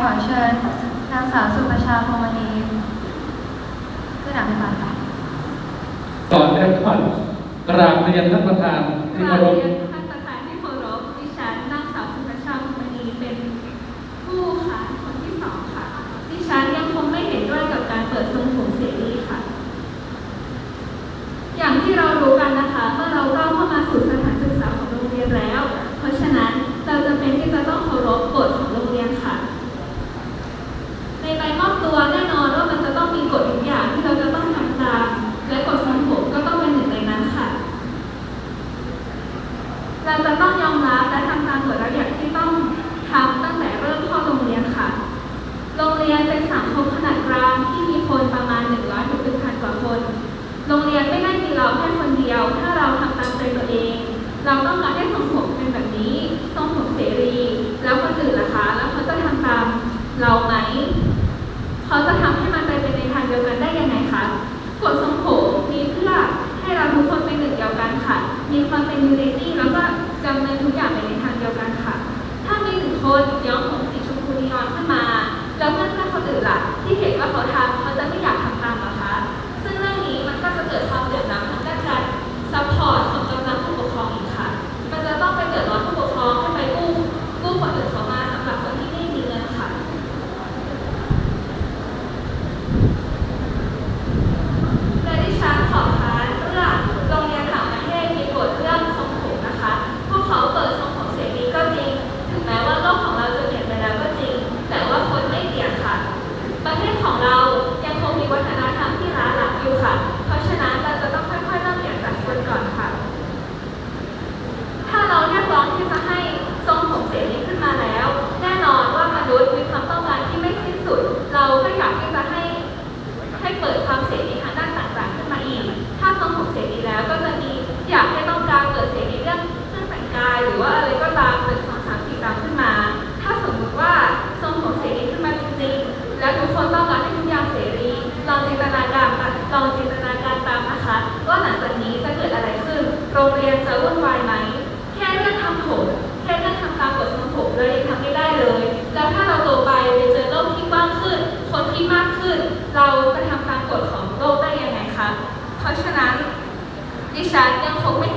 ขอเชิญนางสาวสุประชาพงมณีขึ้นอภิปรายค่ะก่อนอื่นก่อนกราบเรียนท่านประธานที่เคาบรพท่านประธานที่เคารพดิฉันนางสาวสุภชาภูมินีเป็นผู้ค่ะคนที่สองค่ะดิฉันยังคงไม่เห็นด้วยกับการเปิดทรงผมเสรีค่ะ จะต้องยอมรับและทำตามกฎระเบียบที่ต้องทำตั้งแต่เริ่มเข้าโรงเรียนค่ะ โรงเรียนเป็นสังคมขนาดกลางที่มีคนประมาณ 100ถึง1,000 กว่าคน โรงเรียนไม่ได้มีเราแค่คนเดียว ถ้าเราทำตามใจตัวเอง เราต้องการให้ทรงผมเป็นแบบนี้ทรงผมเสรี แล้วคนอื่นล่ะคะ แล้วเขาจะทำตามเราไหม เขาจะทำให้มันไปเป็นในทางเดียวกันได้ยังไงคะกฎทรง ในทางเดียวกันค่ะ ถ้ามีหนึ่งคนย้อมผมสีชมพูนีออนขึ้นมา แล้วเพื่อนเพื่อนคนอื่นล่ะที่เห็น ลองจินตนาการตามนะคะ ว่าหลังจากนี้จะเกิดอะไรขึ้น โรงเรียนจะวุ่นวายไหม แค่เรื่องทำผมแค่เรื่องทำตามกฎสังคมเรายังทำไม่ได้เลย แล้วถ้าเราโตไปไปเจอโลกที่กว้างขึ้น คนที่มากขึ้น เราจะทำตามกฎของโลกได้ยังไงคะ เพราะฉะนั้นดิฉันยังคงไม่